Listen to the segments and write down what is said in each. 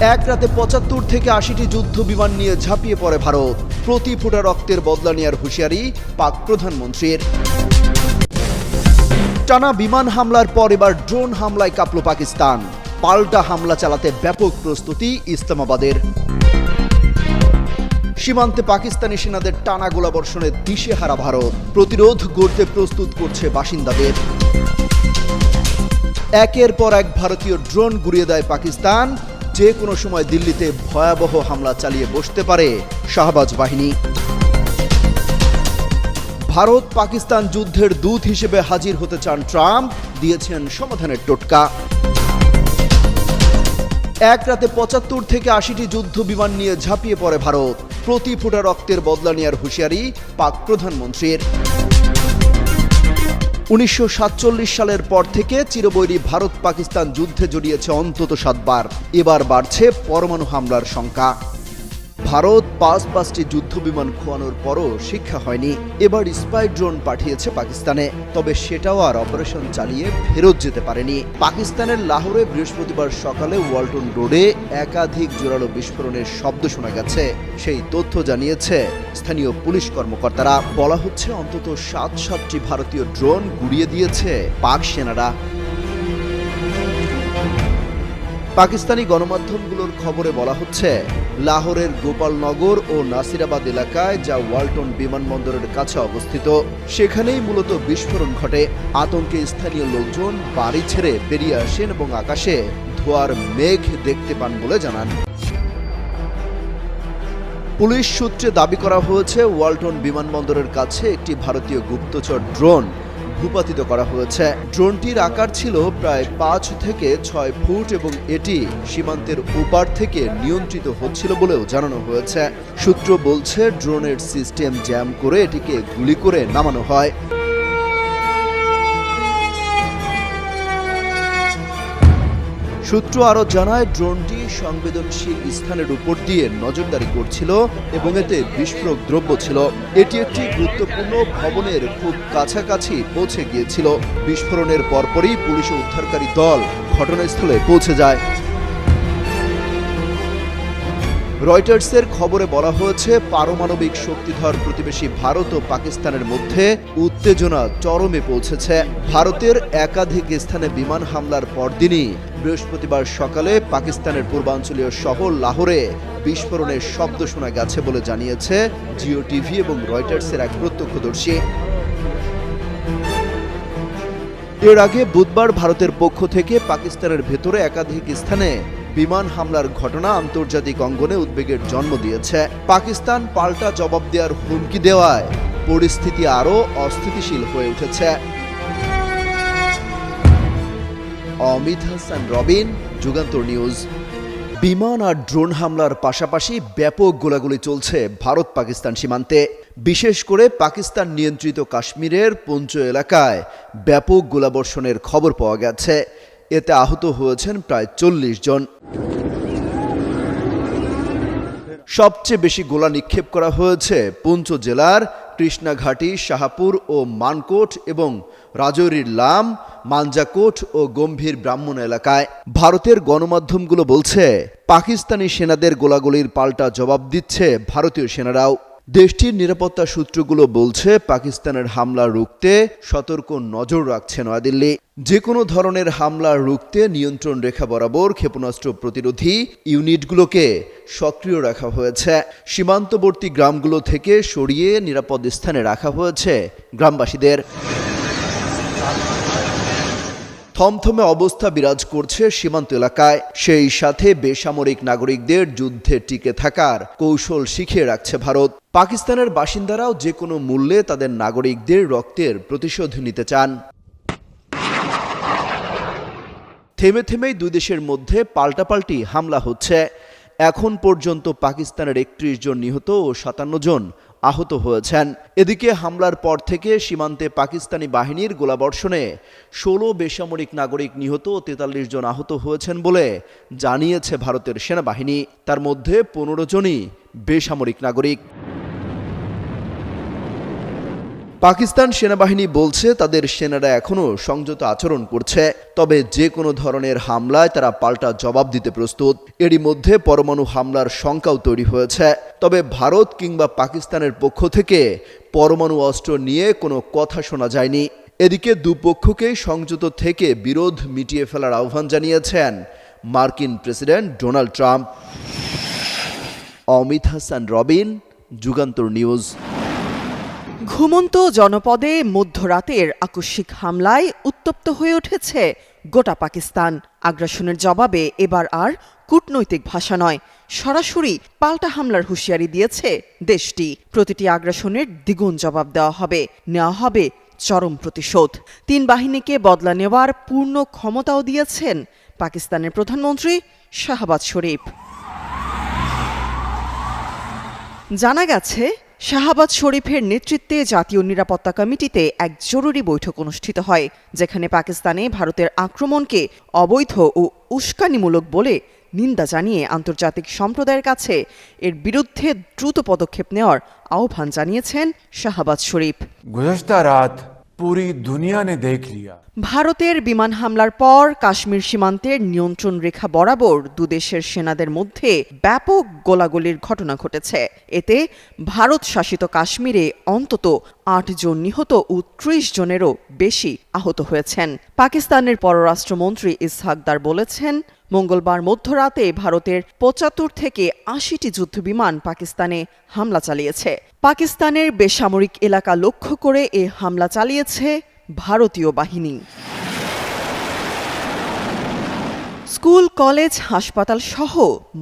এক রাতে পঁচাত্তর থেকে আশিটি যুদ্ধ বিমান নিয়ে ঝাঁপিয়ে পড়ে ভারত। প্রতি ফোঁটা রক্তের বদলা নেওয়ার হুঁশিয়ারি পাক প্রধানমন্ত্রীর। টানা বিমান হামলার পর এবার ড্রোন হামলায় কাঁপল পাকিস্তান। পাল্টা হামলা চালাতে ব্যাপক প্রস্তুতি ইসলামাবাদের। সীমান্তে পাকিস্তানি সেনাদের টানা গোলাবর্ষণে দিশেহারা ভারত। প্রতিরোধ গড়তে প্রস্তুত করছে বাসিন্দাদের। একের পর এক ভারতীয় ড্রোন গুড়িয়ে দেয় পাকিস্তান। যে কোনো সময় দিল্লিতে ভয়াবহ হামলা চালিয়ে বসতে পারে শাহবাজ বাহিনী। ভারত পাকিস্তান যুদ্ধের দূত হিসেবে হাজির হতে চান ট্রাম্প, দিয়েছেন সমাধানের টোটকা। এক রাতে পঁচাত্তর থেকে আশিটি যুদ্ধ বিমান নিয়ে ঝাঁপিয়ে পড়ে ভারত। প্রতি ফোঁটা রক্তের বদলা নেওয়ার হুঁশিয়ারি পাক প্রধানমন্ত্রীর। উনিশশো সাতচল্লিশ সালের পর থেকে চিরবৈরী ভারত পাকিস্তান যুদ্ধে জড়িয়েছে অন্তত সাতবার। এবার বাড়ছে পরমাণু হামলার সংখ্যা। ভারত পাঁচ পাঁচটি যুদ্ধ বিমান খোয়ানোর পরও শিক্ষা হয়নি। এবার স্পাই ড্রোন পাঠিয়েছে পাকিস্তানে। তবে সেটাও আর অপারেশন চালিয়ে ফেরত যেতে পারেনি। পাকিস্তানের লাহোরে বৃহস্পতিবার সকালে ওয়ালটন রোডে একাধিক জোরালো বিস্ফোরণের শব্দ শোনা গেছে। সেই তথ্য জানিয়েছে স্থানীয় পুলিশ কর্মকর্তারা। বলা হচ্ছে, অন্তত সাত সাতটি ভারতীয় ড্রোন গুড়িয়ে দিয়েছে পাক সেনারা। পাকিস্তানি গণমাধ্যমগুলোর খবরে বলা হচ্ছে, লাহোরের গোপালনগর ও নাসিরাবাদ এলাকায় যা ওয়ালটন বিমানবন্দরের কাছে অবস্থিত, সেখানেই মূলত বিস্ফোরণ ঘটে। আতঙ্কে স্থানীয় লোকজন বাড়ি ছেড়ে বেরিয়ে আসেন এবং আকাশে ধোয়ার মেঘ দেখতে পান বলে জানান। পুলিশ সূত্রে দাবি করা হয়েছে, ওয়ালটন বিমানবন্দরের কাছে একটি ভারতীয় গুপ্তচর ড্রোন ভূপাতিত করা হয়েছে। ড্রোনটির আকার ছিল প্রায় পাঁচ থেকে ছয় ফুট এবং এটি সীমান্তের ওপার থেকে নিয়ন্ত্রিত হচ্ছিল বলেও জানানো হয়েছে। সূত্র বলছে, ড্রোনের সিস্টেম জ্যাম করে এটিকে গুলি করে নামানো হয়। সূত্র আরও জানায়, ড্রোনটি সংবেদনশীল স্থানের উপর দিয়ে নজরদারি করছিল এবং এতে বিস্ফোরক দ্রব্য ছিল। এটি একটি গুরুত্বপূর্ণ ভবনের খুব কাছাকাছি পৌঁছে গিয়েছিল। বিস্ফোরণের পরপরই পুলিশ উদ্ধারকারী দল ঘটনাস্থলে পৌঁছে যায়। রয়টার্সের খবরে বলা হয়েছে, পারমাণবিক শক্তিধর প্রতিবেশী ভারত ও পাকিস্তানের মধ্যে উত্তেজনা চরমে পৌঁছেছে। ভারতের একাধিক স্থানে বিমান হামলার পরদিনই বৃহস্পতিবার সকালে পাকিস্তানের পূর্বাঞ্চলীয় শহর লাহোরে বিস্ফোরণের শব্দ শোনা গেছে বলে জানিয়েছে জিও টিভি এবং রয়টার্সের এক প্রত্যক্ষদর্শী। এর আগে বুধবার ভারতের পক্ষ থেকে পাকিস্তানের ভেতরে একাধিক স্থানে বিমান হামলার ঘটনা আন্তর্জাতিক অঙ্গনে উদ্বেগের জন্ম দিয়েছে। পাকিস্তান পাল্টা জবাব দেওয়ার হুমকি দেওয়ায় পরিস্থিতি আরও অস্থিতিশীল হয়ে উঠেছে। অমিত হাসান, রবিন, যুগান্তর নিউজ। বিমান আর ড্রোন হামলার পাশাপাশি ব্যাপক গোলাগুলি চলছে ভারত পাকিস্তান সীমান্তে, বিশেষ করে পাকিস্তান নিয়ন্ত্রিত কাশ্মীরের পঞ্চ এলাকায় ব্যাপক গোলাবর্ষণের খবর পাওয়া গেছে। এতে আহত হয়েছেন প্রায় চল্লিশ জন। সবচেয়ে বেশি গোলা নিক্ষেপ করা হয়েছে পুঞ্চ জেলার কৃষ্ণাঘাটি শাহাপুর ও মানকোট এবং রাজৌরির লাম, মাঞ্জাকোট ও গম্ভীর ব্রাহ্মণ এলাকায় ভারতের গণমাধ্যমগুলো বলছে, পাকিস্তানি সেনাদের গোলাগুলির পাল্টা জবাব দিচ্ছে ভারতীয় সেনারাও। দেশটির নিরাপত্তা সূত্রগুলো বলছে, পাকিস্তানের হামলা রুখতে সতর্ক নজর রাখছে নয়াদিল্লি। যে কোনো ধরনের হামলা রুখতে নিয়ন্ত্রণ রেখা বরাবর ক্ষেপণাস্ত্র প্রতিরোধী ইউনিটগুলোকে সক্রিয় রাখা হয়েছে। সীমান্তবর্তী গ্রামগুলো থেকে সরিয়ে নিরাপদ স্থানে রাখা হয়েছে গ্রামবাসীদের। থমথমে অবস্থা বিরাজ করছে সীমান্ত এলাকায়। সেই সাথে বেসামরিক নাগরিকদের যুদ্ধে টিকে থাকার কৌশল শিখিয়ে রাখছে ভারত। পাকিস্তানের বাসিন্দারাও যে কোনো মূল্যে তাদের নাগরিকদের রক্তের প্রতিশোধ নিতে চান। থেমে থেমেই দুই দেশের মধ্যে পাল্টাপাল্টি হামলা হচ্ছে। এখন পর্যন্ত পাকিস্তানের একত্রিশ জন নিহত ও সাতান্ন জন আহত হয়েছেন। এদিকে হামলার পর থেকে সীমান্তে পাকিস্তানি বাহিনীর গোলাবর্ষণে ষোলো বেসামরিক নাগরিক নিহত ও তেতাল্লিশ জন আহত হয়েছেন বলে জানিয়েছে ভারতের সেনাবাহিনী। তার মধ্যে পনেরো জনই বেসামরিক নাগরিক। পাকিস্তান সেনাবাহিনী বলছে তাদের সেনারা এখনও সংযত আচরণ করছে, তবে যে কোনো ধরনের হামলায় তারা পাল্টা জবাব দিতে প্রস্তুত। এরই মধ্যে পরমাণু হামলার শঙ্কাও তৈরি হয়েছে। তবে ভারত কিংবা পাকিস্তানের পক্ষ থেকে পরমাণু অস্ত্র নিয়ে কোনো কথা শোনা যায়নি। এদিকে দুপক্ষকেই সংযত থেকে বিরোধ মিটিয়ে ফেলার আহ্বান জানিয়েছেন মার্কিন president Donald Trump. Amit Hasan, Robin, Jugantor news. ঘুমন্ত জনপদে মধ্যরাতের আকস্মিক হামলায় উত্তপ্ত হয়ে উঠেছে গোটা পাকিস্তান। আগ্রাসনের জবাবে এবার আর কূটনৈতিক ভাষা নয়, সরাসরি পাল্টা হামলার হুঁশিয়ারি দিয়েছে দেশটি। প্রতিটি আগ্রাসনের দ্বিগুণ জবাব দেওয়া হবে, নেওয়া হবে চরম প্রতিশোধ। তিন বাহিনীকে বদলা নেওয়ার পূর্ণ ক্ষমতাও দিয়েছেন পাকিস্তানের প্রধানমন্ত্রী শাহবাজ শরীফ। জানা গেছে শাহাবাজ শরীফের নেতৃত্বে জাতীয় নিরাপত্তা কমিটিতে এক জরুরি বৈঠক অনুষ্ঠিত হয়, যেখানে পাকিস্তানে ভারতের আক্রমণকে অবৈধ ও উস্কানিমূলক বলে নিন্দা জানিয়ে আন্তর্জাতিক সম্প্রদায়ের কাছে এর বিরুদ্ধে দ্রুত পদক্ষেপ নেওয়ার আহ্বান জানিয়েছেন শাহাবাজ শরীফ। পুরী দুনিয়া নে দেখ লিয়া। ভারতের বিমান হামলার পর কাশ্মীর সীমান্তের নিয়ন্ত্রণ রেখা বরাবর দুদেশের সেনাদের মধ্যে ব্যাপক গোলাগুলির ঘটনা ঘটেছে। এতে ভারত শাসিত কাশ্মীরে অন্তত আট জন নিহত ও ত্রিশ জনেরও বেশি আহত হয়েছেন। পাকিস্তানের পররাষ্ট্রমন্ত্রী ইসহাকদার বলেছেন, মঙ্গলবার মধ্যরাতে ভারতের পঁচাত্তর থেকে আশিটি যুদ্ধবিমান পাকিস্তানে হামলা চালিয়েছে। পাকিস্তানের বেসামরিক এলাকা লক্ষ্য করে এ হামলা চালিয়েছে ভারতীয় বাহিনী। স্কুল, কলেজ, হাসপাতাল সহ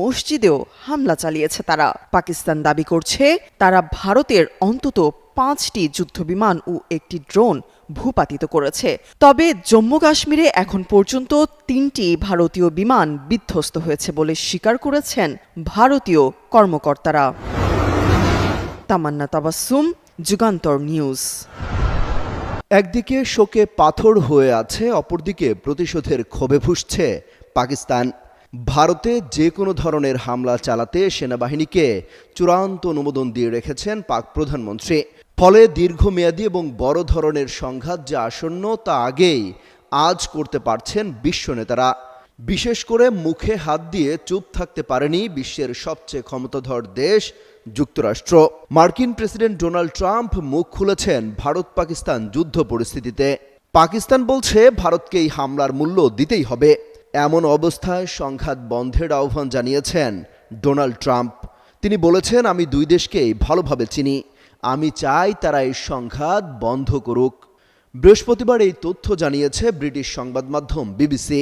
মসজিদেও হামলা চালিয়েছে তারা। পাকিস্তান দাবি করছে, তারা ভারতের অন্তত পাঁচটি যুদ্ধবিমান ও একটি ড্রোন ভূপাতিত করেছে। তবে জম্মু কাশ্মীরে এখন পর্যন্ত তিনটি ভারতীয় বিমান বিধ্বস্ত হয়েছে বলে স্বীকার করেছেন ভারতীয় কর্মকর্তারা। তামান্না তাবাসুম যুগান্তর নিউজ। একদিকে শোকে পাথর হয়ে আছে, অপরদিকে প্রতিশোধের ক্ষোভে ফুসছে পাকিস্তান। ভারতে যে কোনো ধরনের হামলা চালাতে সেনাবাহিনীকে চূড়ান্ত অনুমোদন দিয়ে রেখেছেন পাক প্রধানমন্ত্রী। ফলে দীর্ঘমেয়াদী এবং বড় ধরনের সংঘাত যে আসন্ন তা আগেই আজ করতে পারছেন বিশ্ব নেতারা। বিশেষ করে মুখে হাত দিয়ে চুপ থাকতে পারেনি বিশ্বের সবচেয়ে ক্ষমতাধর দেশ, যুক্তরাষ্ট্র। মার্কিন প্রেসিডেন্ট ডোনাল্ড ট্রাম্প মুখ খুলেছেন ভারত পাকিস্তান যুদ্ধ পরিস্থিতিতে। পাকিস্তান বলছে ভারতকে এই হামলার মূল্য দিতেই হবে। এমন অবস্থায় সংঘাত বন্ধের আহ্বান জানিয়েছেন ডোনাল্ড ট্রাম্প। তিনি বলেছেন, আমি দুই দেশকেই ভালোভাবে চিনি। আমি চাই তারা এই সংঘাত বন্ধ করুক। বৃহস্পতিবার এই তথ্য জানিয়েছে ব্রিটিশ সংবাদ মাধ্যম বিবিসি।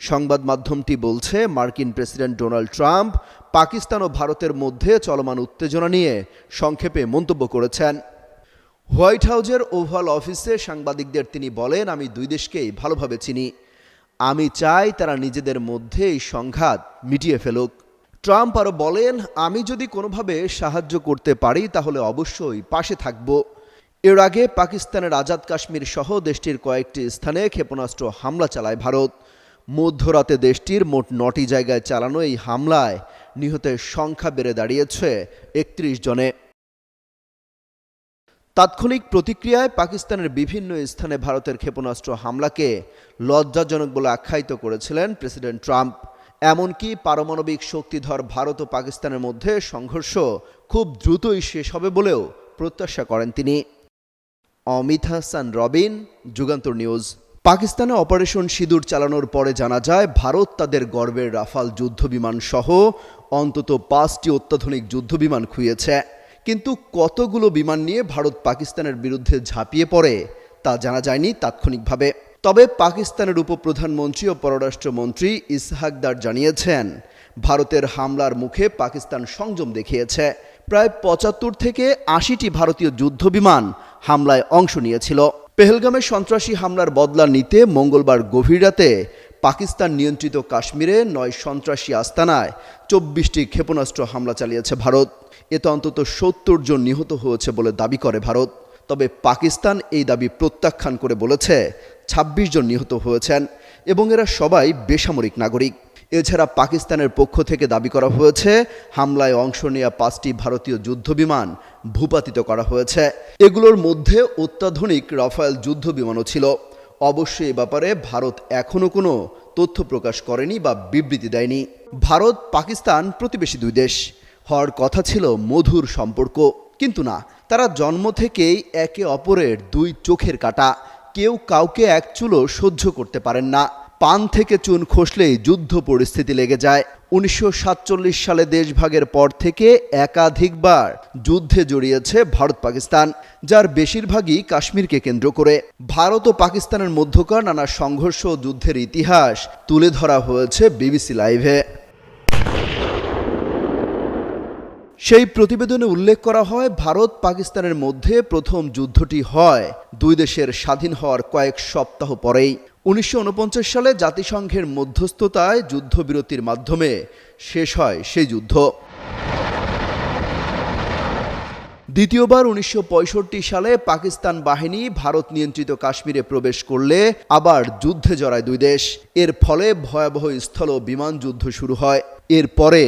সংবাদ মাধ্যমটি বলছে, মার্কিন প্রেসিডেন্ট ডোনাল্ড ট্রাম্প পাকিস্তান ও ভারতের মধ্যে চলমান উত্তেজনা নিয়ে সংক্ষেপে মন্তব্য করেছেন। হোয়াইট হাউজের ওভাল অফিসে সাংবাদিকদের তিনি বলেন, আমি দুই দেশকেই ভালোভাবে চিনি। আমি চাই তারা নিজেদের মধ্যে এই সংঘাত মিটিয়ে ফেলুক। ট্রাম্প আরও বলেন, আমি যদি কোনোভাবে সাহায্য করতে পারি, তাহলে অবশ্যই পাশে থাকব। এর আগে পাকিস্তানের আজাদ কাশ্মীর সহ দেশটির কয়েকটি স্থানে ক্ষেপণাস্ত্র হামলা চালায় ভারত। মধ্যরাতে দেশটির মোট নটি জায়গায় চালানো এই হামলায় নিহতের সংখ্যা বেড়ে দাঁড়িয়েছে একত্রিশ জনে। তাৎক্ষণিক প্রতিক্রিয়ায় পাকিস্তানের বিভিন্ন স্থানে ভারতের ক্ষেপণাস্ত্র হামলাকে লজ্জাজনক বলে আখ্যায়িত করেছিলেন প্রেসিডেন্ট ট্রাম্প। এমনকি পারমাণবিক শক্তিধর ভারত ও পাকিস্তানের মধ্যে সংঘর্ষ খুব দ্রুতই শেষ হবে বলেও প্রত্যাশা করেন তিনি। অমিত হাসান, রবিন, যুগান্তর নিউজ। পাকিস্তানে অপারেশন সিঁদুর চালানোর পরে জানা যায়, ভারত তাদের গর্বের রাফাল যুদ্ধবিমান সহ অন্তত পাঁচটি অত্যাধুনিক যুদ্ধবিমান খুইয়েছে কিন্তু কতগুলো বিমান নিয়ে ভারত পাকিস্তানের বিরুদ্ধে ঝাঁপিয়ে পড়ে, তা জানা যায়নি তাৎক্ষণিকভাবে। তবে পাকিস্তানের উপপ্রধানমন্ত্রী ও পররাষ্ট্রমন্ত্রী ইসহাকদার জানিয়েছেন, ভারতের হামলার মুখে পাকিস্তান সংযম দেখিয়েছে। প্রায় পঁচাত্তর থেকে আশিটি ভারতীয় যুদ্ধবিমান হামলায় অংশ নিয়েছিল। পেহেলগামে সন্ত্রাসী হামলার বদলা নিতে মঙ্গলবার গভীর রাতে পাকিস্তান নিয়ন্ত্রিত কাশ্মীরে নয় সন্ত্রাসী আস্তানায় চব্বিশটি ক্ষেপণাস্ত্র হামলা চালিয়েছে ভারত। এতে অন্তত সত্তর জন নিহত হয়েছে বলে দাবি করে ভারত। তবে পাকিস্তান এই দাবি প্রত্যাখ্যান করে বলেছে ২৬ জন নিহত হয়েছেন এবং এরা সবাই বেসামরিক নাগরিক। এছাড়া পাকিস্তানের পক্ষ থেকে দাবি করা হয়েছে, হামলায় অংশ নেওয়া পাঁচটি ভারতীয় যুদ্ধবিমান ভূপাতিত করা হয়েছে। এগুলোর মধ্যে অত্যাধুনিক রাফায়েল যুদ্ধ বিমানও ছিল। অবশ্যই এ ব্যাপারে ভারত এখনও কোনো তথ্য প্রকাশ করেনি বা বিবৃতি দেয়নি। ভারত পাকিস্তান প্রতিবেশী দুই দেশ। হওয়ার কথা ছিল মধুর সম্পর্ক। কিন্তু না, তারা জন্ম থেকেই একে অপরের দুই চোখের কাটা। কেউ কাউকে এক চুলো সহ্য করতে পারেন না। পান থেকে চুন খসলেই যুদ্ধ পরিস্থিতি লেগে যায়। উনিশশো সাতচল্লিশ সালে দেশভাগের পর থেকে একাধিকবার যুদ্ধে জড়িয়েছে ভারত পাকিস্তান, যার বেশিরভাগই কাশ্মীরকে কেন্দ্র করে। ভারত ও পাকিস্তানের মধ্যকার নানা সংঘর্ষ ও যুদ্ধের ইতিহাস তুলে ধরা হয়েছে বিবিসি লাইভে। সেই প্রতিবেদনে উল্লেখ করা হয়, ভারত পাকিস্তানের মধ্যে প্রথম যুদ্ধটি হয় দুই দেশের স্বাধীন হওয়ার কয়েক সপ্তাহ পরেই। উনিশশো উনপঞ্চাশ সালে জাতিসংঘের মধ্যস্থতায় যুদ্ধবিরতির মাধ্যমে শেষ হয় সেই যুদ্ধ। দ্বিতীয়বার উনিশশো পঁয়ষট্টি সালে পাকিস্তান বাহিনী ভারত নিয়ন্ত্রিত কাশ্মীরে প্রবেশ করলে আবার যুদ্ধে জড়ায় দুই দেশ। এর ফলে ভয়াবহ স্থল বিমান যুদ্ধ শুরু হয়। এরপরে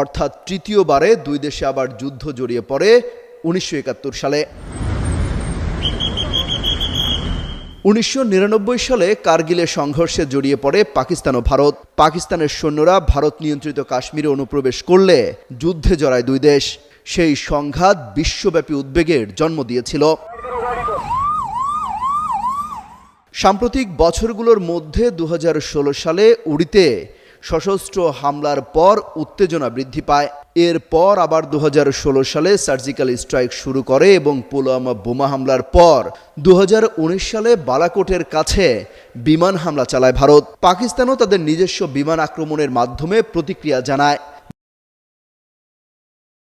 অর্থাৎ তৃতীয়বারে দুই দেশে আবার যুদ্ধ জড়িয়ে পড়ে উনিশশো একাত্তর সালে। উনিশশো সালে কার্গিলের সংঘর্ষে জড়িয়ে পড়ে পাকিস্তান ও ভারত। পাকিস্তানের সৈন্যরা ভারত নিয়ন্ত্রিত কাশ্মীরে অনুপ্রবেশ করলে যুদ্ধে জড়ায় দুই দেশ। সেই সংঘাত বিশ্বব্যাপী উদ্বেগের জন্ম দিয়েছিল। সাম্প্রতিক বছরগুলোর মধ্যে দু হাজার ষোলো সালে উড়িতে সশস্ত্র হামলার পর উত্তেজনা বৃদ্ধি পায়। এরপর আবার দু হাজার ষোলো সালে সার্জিক্যাল স্ট্রাইক শুরু করে এবং পুলওয়ামা বোমা হামলার পর দু হাজার উনিশ সালে বালাকোটের কাছে বিমান হামলা চালায় ভারত। পাকিস্তানও তাদের নিজস্ব বিমান আক্রমণের মাধ্যমে প্রতিক্রিয়া জানায়।